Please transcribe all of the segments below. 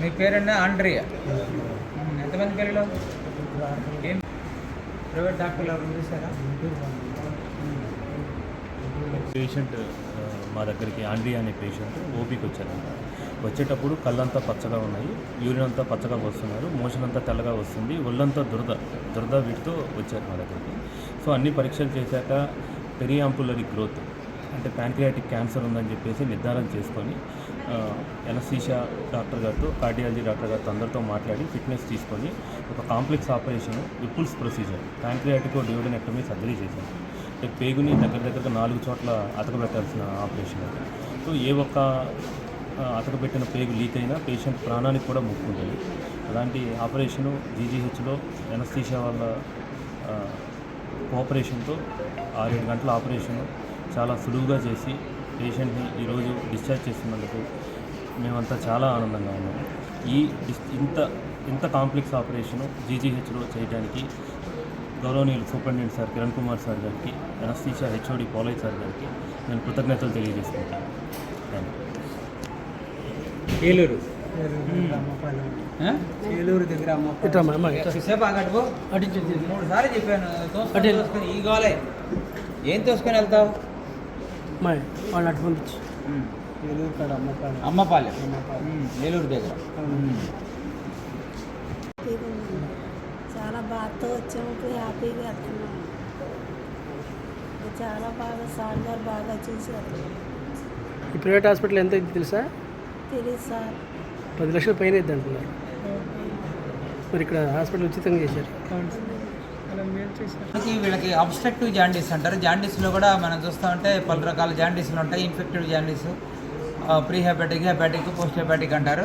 మీ పేరన్నా Andrea? ఎంతమంది పిల్లలు ఏం? ప్రైవేట్ డాక్టర్లు ఎవరు చేశారా పేషెంట్ మా దగ్గరికి ఆండ్రీ అనే పేషెంట్ ఓపీకి వచ్చారంట. వచ్చేటప్పుడు కళ్ళంతా పచ్చగా ఉన్నాయి యూరిన్ అంతా పచ్చగా వస్తున్నారు మోషన్ అంతా తెల్లగా వస్తుంది ఒళ్ళంతా దురద దురద వీటితో వచ్చారు మా దగ్గరికి. సో అన్ని పరీక్షలు చేశాక పెరియాంపులరీ గ్రోత్. అంటే ప్యాంక్రియాటిక్ క్యాన్సర్ ఉందని చెప్పేసి నిర్ధారణ చేసుకొని ఎనసీషా డాక్టర్ గారితో కార్డియాలజీ డాక్టర్ గారితో అందరితో మాట్లాడి ఫిట్నెస్ తీసుకొని ఒక complex operation Whipple's procedure pancreatic duodenectomy surgery చేశాను అంటే పేగుని దగ్గర దగ్గరగా నాలుగు చోట్ల అతకబెట్టాల్సిన ఆపరేషన్ అది. సో ఏ ఒక్క అతకబెట్టిన పేగు లీక్ అయినా పేషెంట్ ప్రాణానికి కూడా ముప్పు ఉంటుంది అలాంటి ఆపరేషను జీజీహెచ్లో ఎనస్థీషియా వాళ్ళ కోఆపరేషన్తో ఆరేడు గంటల ఆపరేషను చాలా సులువుగా చేసి పేషెంట్ని ఈరోజు డిశ్చార్జ్ చేస్తున్నందుకు మేమంతా చాలా ఆనందంగా ఉన్నాము ఈ డిస్ ఇంత ఇంత కాంప్లెక్స్ ఆపరేషను జీజీహెచ్లో చేయడానికి గౌరవనీయులు superintendent sir Kiran Kumar sir గారికి ఎనస్థీషియా హెచ్ఓడి పోలయ్ సార్ గారికి నేను కృతజ్ఞతలు తెలియజేసుకుంటాను థ్యాంక్ యూ ఏలూరు? ఏలూరు దగ్గర చెప్పాను ఈ గోలే. ఏం తోసుకొని వెళ్తావు? వాళ్ళు అటు పంపించి. ఏలూరు కాడ అమ్మపాలెం. ఉమ్, ఏలూరు దగ్గర. హ్యాపీగా చాలా బాధతో వచ్చాము హ్యాపీగా వెళ్తున్నాము. చాలా బాగా సార్ గారు బాగా చూశారు. ఈ ప్రైవేట్ హాస్పిటల్ ఎంత అయింది తెలుసా? తెలియదు సార్. పది లక్షల పైన అయింది అంటున్నారు మరి ఇక్కడ హాస్పిటల్ ఉచితంగా చేశారు. వీళ్ళకి అబ్స్ట్రక్టివ్ జాండీస్ అంటారు. జాండీస్లో కూడా మనం చూస్తామంటే పలు రకాల జాండీస్లు ఉంటాయి. Infective jaundice pre hepatic hepatic post hepatic అంటారు.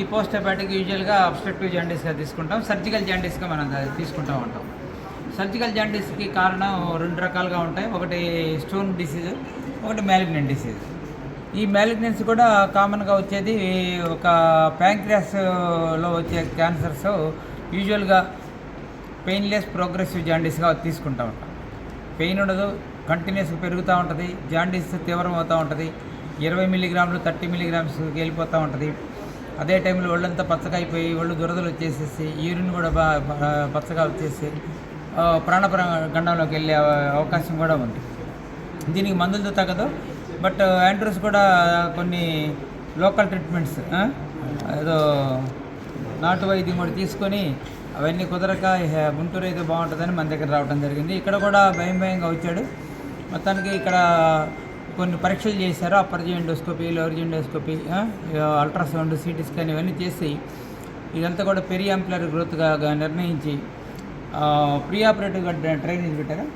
ఈ పోస్ట్ హెపాటిక్ యూజువల్గా అబ్స్ట్రక్టివ్ జాండీస్గా తీసుకుంటాం. సర్జికల్ జాండీస్గా మనం తీసుకుంటూ ఉంటాం. సర్జికల్ జాండీస్కి కారణం రెండు రకాలుగా ఉంటాయి. ఒకటి స్టోన్ డిసీజ్ ఒకటి మ్యాలిగ్నెంట్ డిసీజ్ ఈ మ్యాలిగ్నెన్స్ కూడా కామన్గా వచ్చేది ఒక ప్యాంక్రియాస్లో వచ్చే క్యాన్సర్స్ యూజువల్గా పెయిన్లెస్ ప్రోగ్రెసివ్ జాండీస్గా తీసుకుంటూ ఉంటాం. పెయిన్ ఉండదు కంటిన్యూస్గా పెరుగుతూ ఉంటుంది జాండీస్ తీవ్రం అవుతూ ఉంటుంది ఇరవై మిల్లీగ్రాములు థర్టీ మిల్లీగ్రామ్స్ వెళ్ళిపోతూ ఉంటుంది. అదే టైంలో ఒళ్ళంతా పచ్చగా అయిపోయి ఒళ్ళు దురదలు వచ్చేసేసి యూరిన్ కూడా పచ్చగా వచ్చేసి ప్రాణప్ర గండంలోకి వెళ్ళే అవకాశం కూడా ఉంది. దీనికి మందులతో తగ్గదు బట్ యాంట్రస్ కూడా కొన్ని లోకల్ ట్రీట్మెంట్స్ ఏదో నాటు వైద్యం కూడా తీసుకొని అవన్నీ కుదరక గుంటూరు అయితే బాగుంటుందని మన దగ్గర రావడం జరిగింది. ఇక్కడ కూడా భయం భయంగా వచ్చాడు. మొత్తానికి ఇక్కడ కొన్ని పరీక్షలు చేశారు. Upper GI endoscopy lower GI endoscopy ultrasound CT scan ఇవన్నీ చేసి ఇదంతా కూడా పెరి అంప్లర్ గ్రోత్గా నిర్ణయించి ప్రీ ఆపరేటివ్గా ట్రైనింగ్ పెట్టారా?